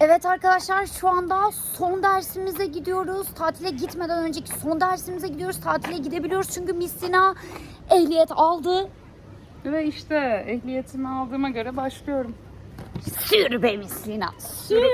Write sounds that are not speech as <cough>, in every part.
Evet arkadaşlar şu anda son dersimize gidiyoruz. Tatile gitmeden önceki son dersimize gidiyoruz. Tatile gidebiliyoruz çünkü Missina ehliyet aldı. Ve işte ehliyetimi aldığıma göre başlıyorum. Sür be Missina, sür.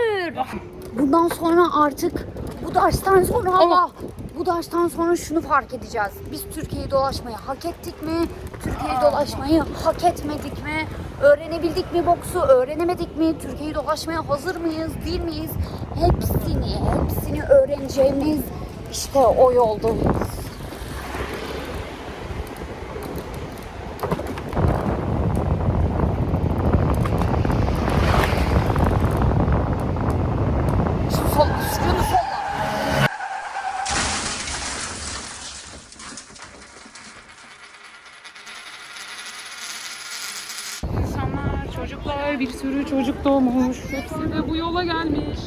Bundan sonra artık bu dersten sonra Allah bu dersten sonra şunu fark edeceğiz. Biz Türkiye'yi dolaşmayı hak ettik mi? Türkiye'yi dolaşmayı hak etmedik mi? Öğrenebildik mi boksu? Öğrenemedik mi? Türkiye'yi dolaşmaya hazır mıyız? Değil miyiz? Hepsini, hepsini öğreneceğimiz işte o yoldayız. Şu sol, şunu solla. İnsanlar, çocuklar, bir sürü çocuk doğmuş. Hepsi de bu yola gelmiş.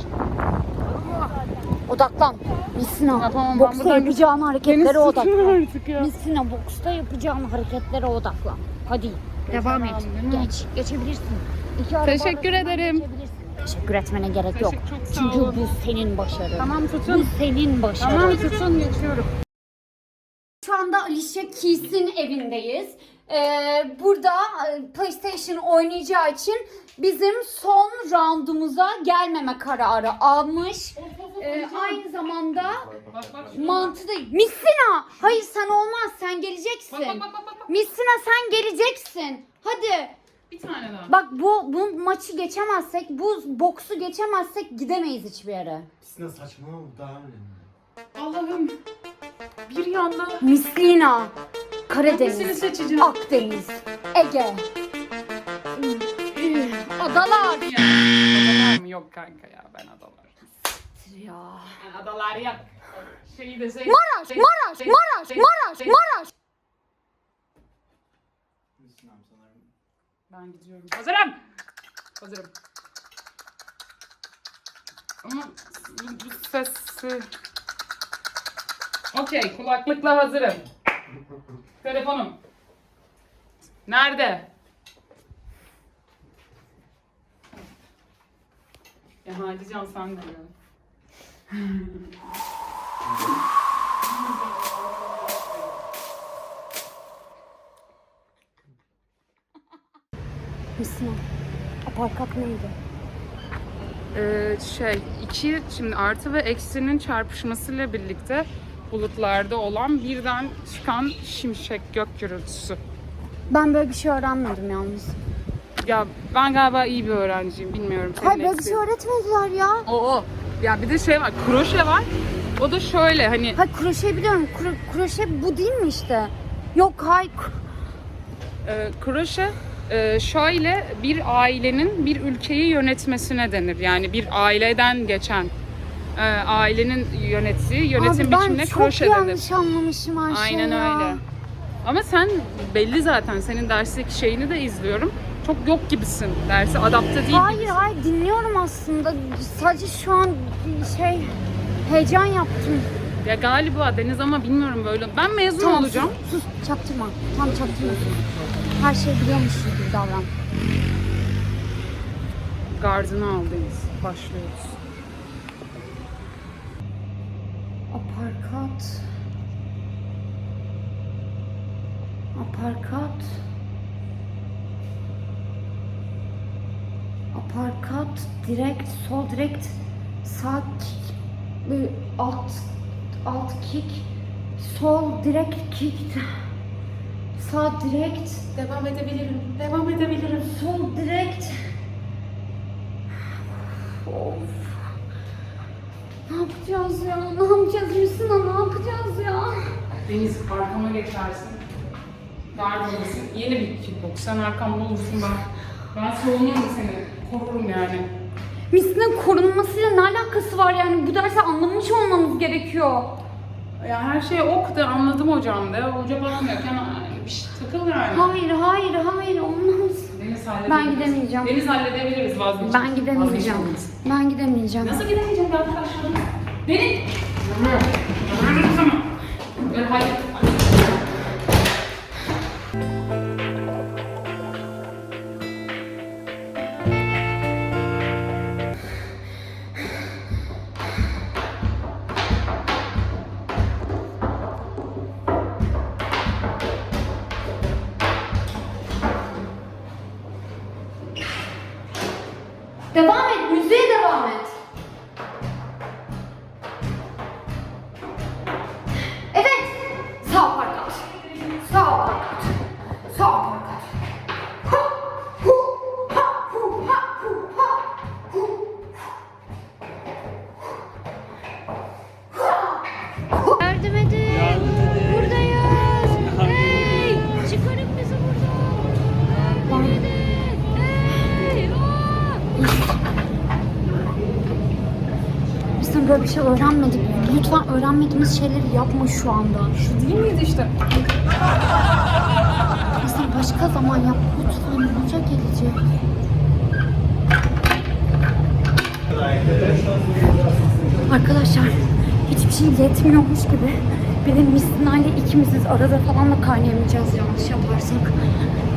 Odaklan. Missina, Yapamam, ben boksta buradan yapacağın Beni hareketlere sıkıyor odaklan. artık ya. Missina, boksta yapacağın hareketlere odaklan. Hadi, devam et. Geç, geçebilirsin. İki araba Teşekkür arasından ederim. geçebilirsin. Teşekkür etmene gerek yok. Teşekkür- çok sağ Çünkü olun. bu senin başarın. Tamam Bu tutun. senin başarın. Tamam tutun geçiyorum. Şu anda Alicia Keys'in evindeyiz. Ee, burada e, PlayStation oynayacağı için bizim son roundumuza gelmeme kararı almış. Ee, aynı zamanda Bak bak. mantı da... Missina! Hayır sen olmaz sen geleceksin. Bak bak bak bak. bak. Missina sen geleceksin. Hadi. Bir tane daha. Bak bu bu maçı geçemezsek, bu boksu geçemezsek gidemeyiz hiçbir yere. Aslında saçmalama bu daha önemli. Allah'ım. Bir yanda Mislina, hangisini Karadeniz, seçeceğim? Akdeniz, Ege, Adalar. Ya. Adalar mı? Yok kanka ya ben adalar. Ya. Ben adalar yok. Şeyi de şey... Maraş, şey- Maraş, şey- Maraş, şey- Maraş, şey- Maraş. Ben gidiyorum. Hazırım. Hazırım. Ama bu, bu sesi... Okey, kulaklıkla hazırım. Telefonum. Nerede? Ya hadi Can sen de. Mislina, aparkat neydi? Ee, şey, iki şimdi artı ve eksinin çarpışmasıyla birlikte bulutlarda olan birden çıkan şimşek gök gürültüsü. Ben böyle bir şey öğrenmedim yalnız. Ya ben galiba iyi bir öğrenciyim bilmiyorum. senin Hayır böyle bir şey öğretmediler ya. O o. Ya bir de şey var, kroşe var. O da şöyle hani Hayır kroşe biliyorum. Kro- kroşe bu değil mi işte? Yok hayır. e, kroşe e, şöyle bir ailenin bir ülkeyi yönetmesine denir. Yani bir aileden geçen e, ailenin yönettiği yönetim Abi ben biçimine çok kroşe denir. yanlış anlamışım her şeyi Aynen ya. öyle. Ama sen belli zaten senin dersteki şeyini de izliyorum. Çok yok gibisin dersi adapte değil Hayır gibisin. hayır dinliyorum aslında. Sadece şu an şey heyecan yaptım. Ya galiba Deniz ama bilmiyorum böyle. Ben mezun olacağım. Sus, sus çaktırma. Tam çaktırma. Her şeyi biliyormuş gibi davran. Gardını aldınız. Başlıyoruz. Aparkat. Aparkat. Aparkat. Direkt, sol direkt. Sağ kick. Alt, alt kick. Sol direkt kick. Sağ direkt. Devam edebilirim. Devam edebilirim. Sol direkt. Of. Ne yapacağız ya? Ne yapacağız Hüsnü? Ne yapacağız ya? Deniz arkama geçersin. Alırsın. Yeni bir kickbox. Sen arkamda olursun ben. Ben savunurum seni. Korurum yani. Hüsnü'nün korunmasıyla ne alakası var yani? Bu dersi anlamış olmamız gerekiyor. Ya her şey ok da anladım hocam de. Hoca bakmıyorken bir şey takıl yani. Hayır, hayır, hayır olmaz. Deniz halledebiliriz. Ben gidemeyeceğim. Deniz halledebiliriz vazgeçin. Ben gidemeyeceğim. Vazgeçemeyiz. Ben gidemeyeceğim. Nasıl gidemeyeceğim ben arkadaşlarım? Deniz! Yürü sana. Gel hallet. et. Bir şey öğrenmedik. Lütfen öğrenmediğimiz şeyleri yapma şu anda. Şu değil miydi işte? Mesela başka zaman yap. Lütfen hoca gelecek. Arkadaşlar hiçbir şey yetmiyormuş gibi bir de Misina ile ikimiziz arada falan da kaynayamayacağız yanlış yaparsak.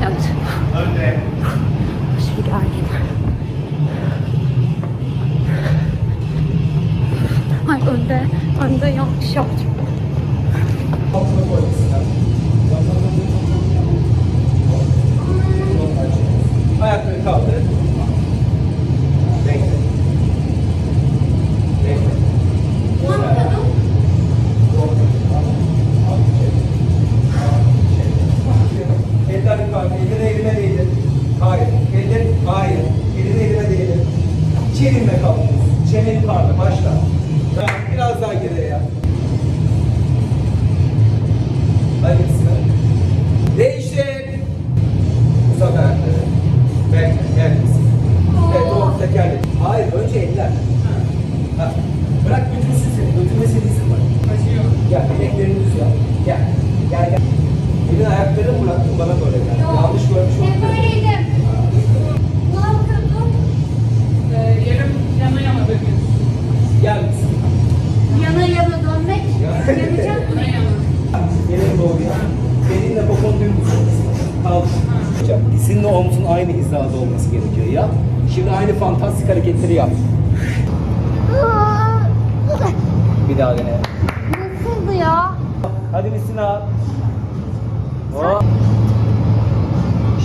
Evet. Aşırı gergin. Önde, önde yanlış yaptım. Ayakları kaldır. Bekle. Bekle.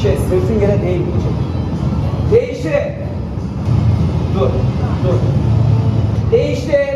Şey, sırtın gene değmeyecek. Değiştir. Dur, dur. Değiştir.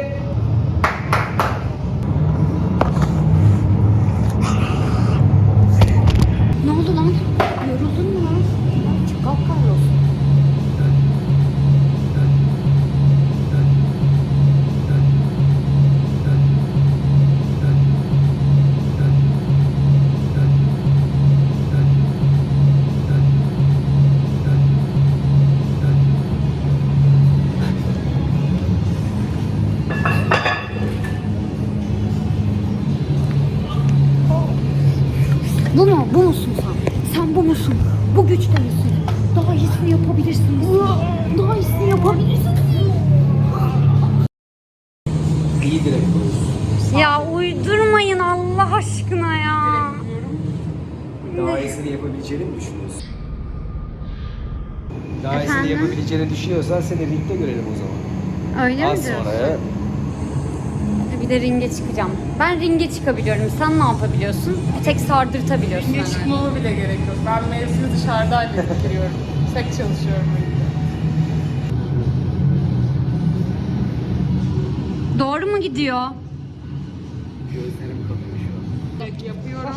Daha iyisini yapabileceğini mi düşünüyorsun? Daha Efendim? iyisini yapabileceğini düşünüyorsan seni ringde görelim o zaman. Öyle Az mi diyorsun? sonra evet. Bir de ringe çıkacağım. Ben ringe çıkabiliyorum. Sen ne yapabiliyorsun? Bir tek sardırtabiliyorsun. Ringe hani. çıkmama bile gerek yok. Ben mevzimi dışarıda halledip <laughs> giriyorum. Tek çalışıyorum. Doğru mu gidiyor? Gözlerim kanıyor şu an. Yapıyorum.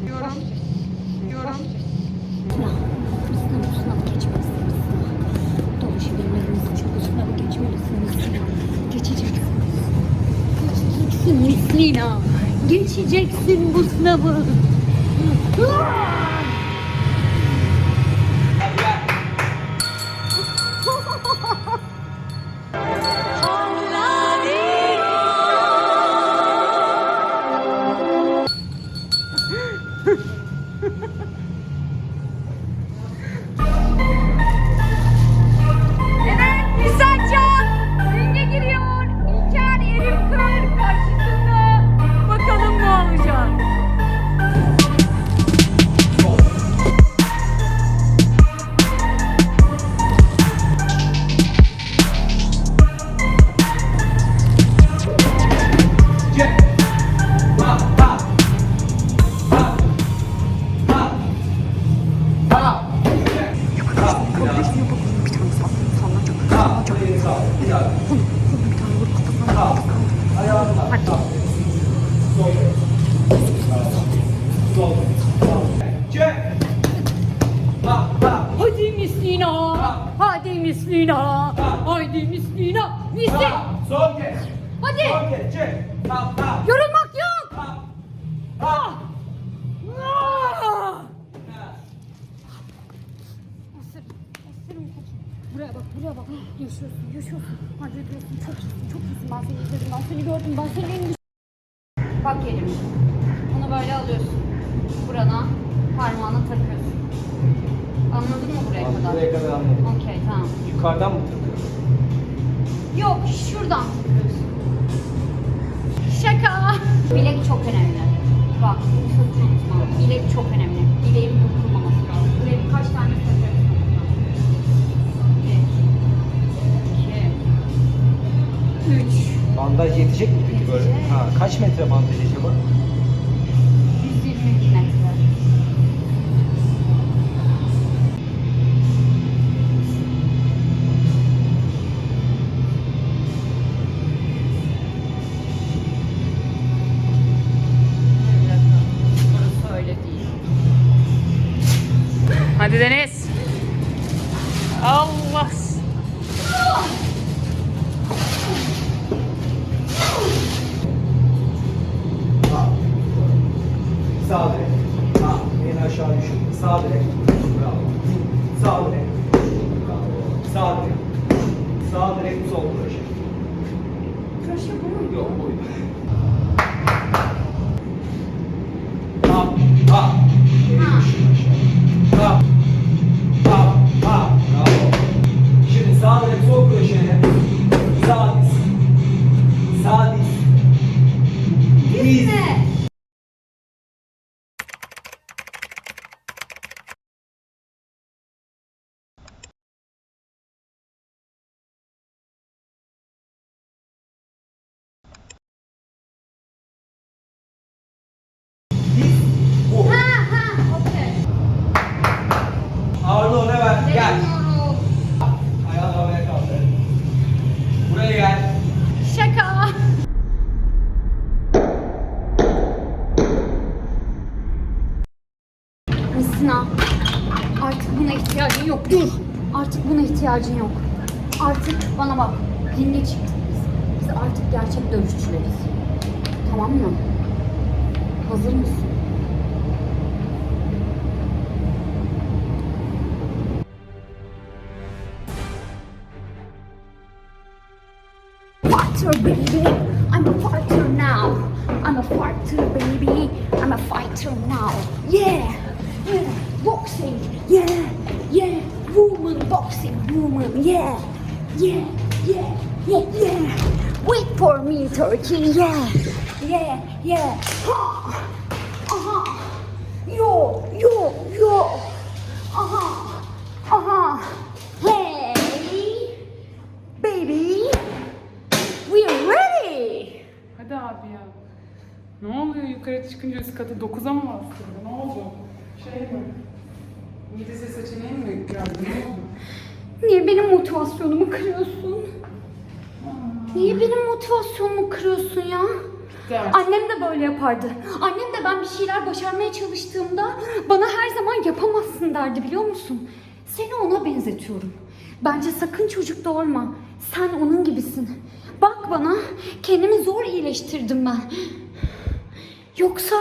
Yapıyorum. Lina. Geçeceksin bu sınavı. Buraya bak, buraya bak. <gasps> Yaşıyorsun, yaşıyorsun. Hallediyorsun. Çok iyisin, çok iyisin. Ben seni izledim, ben seni gördüm, ben seni en Bak Yerim. Bunu böyle alıyorsun. Burana parmağını takıyorsun. Anladın mı buraya kadar? Buraya kadar anladım. Okey, tamam. Yukarıdan mı takıyorsun? Yok, şuradan takıyorsun. Şaka. Bilek çok önemli. Bak, bunu sakın unutma. Bilek çok önemli. Bileğin burkulmaması Bandaj yetecek mi peki böyle? Yetecek. Ha, kaç metre bandaj acaba? 120 metre. Hadi Deniz. Allah. Sağ direk. Ha, beni aşağı düşür. Sağ direk. Bravo. Sağ direk. Bravo. Sağ direk. Sağ direk sol kroşe. Kroşe bu mu? Yok buydu. Ha, ha. İhtiyacın yok. Artık bana bak. Ringe çıktık biz. Biz artık gerçek dövüşçüleriz. Tamam mı? Hazır mısın? Fighter, baby. I'm a fighter now. I'm a fighter, baby. I'm a fighter now. Yeah, yeah. Boxing. Yeah, yeah. Woman boxing, woman. Yeah, yeah, yeah, yeah, yeah. Wait for me, Turkey. Yeah, yeah, yeah. Ha. Uh-huh. Yo, yo, yo. Uh-huh. Uh-huh. Hey, baby. We're ready. Hadi abi ya. Ne oluyor yukarı çıkınca üst katı 9'a mı bastırdı? Ne oldu? Şey mi? İngilizce seçeneği mi geldi? Ne oldu? Niye benim motivasyonumu kırıyorsun? Niye benim motivasyonumu kırıyorsun ya? Ders. Annem de böyle yapardı. Annem de ben bir şeyler başarmaya çalıştığımda bana her zaman yapamazsın derdi biliyor musun? Seni ona benzetiyorum. Bence sakın çocuk doğurma. Sen onun gibisin. Bak bana kendimi zor iyileştirdim ben. Yoksa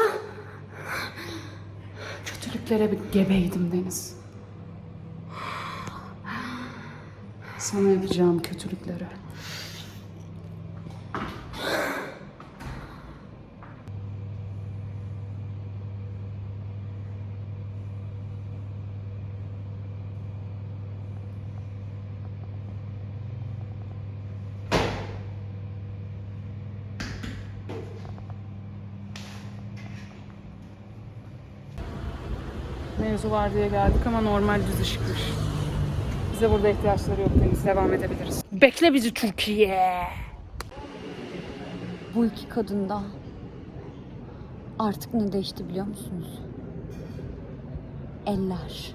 Kötülüklere bir gebeydim Deniz. Sana yapacağım kötülüklere. mevzu var diye geldik ama normal düz ışıkmış. Bize burada ihtiyaçları yok henüz. Devam edebiliriz. Bekle bizi Türkiye. Bu iki kadında artık ne değişti biliyor musunuz? Eller.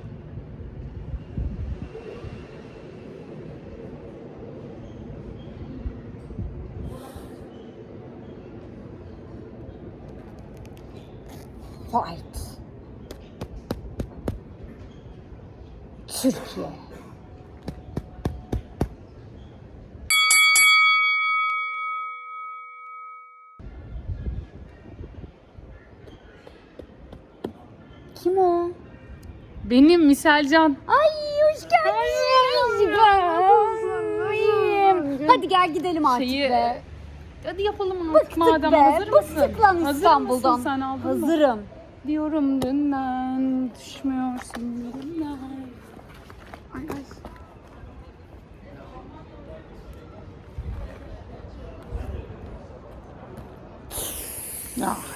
Fight. Türkiye. Kim o? Benim Miselcan. Ay hoş geldin. Hadi gel gidelim artık Şeyi, be. Hadi yapalım artık Bıktık madem be. hazır mısın? Bıktık lan Hazır İstanbul'dan. mısın sen aldın mı? Hazırım. Diyorum dünden düşmüyorsun dünden. Ay ay. Ya hadi be.